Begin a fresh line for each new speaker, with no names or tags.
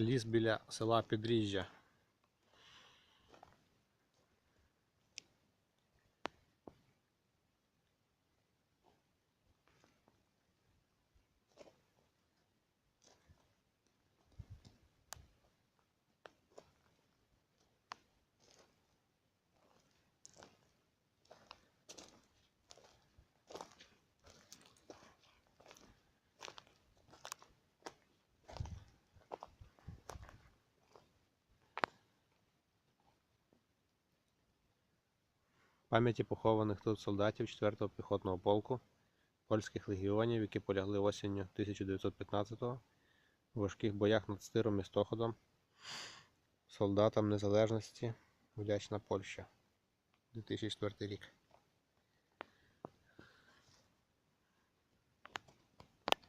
Ліс біля села Підріжжя. Пам'яті похованих тут солдатів 4-го піхотного полку польських легіонів, які полягли осінню 1915-го у важких боях над Стиром і Стоходом, солдатам незалежності, вдячна Польща. 2004 рік.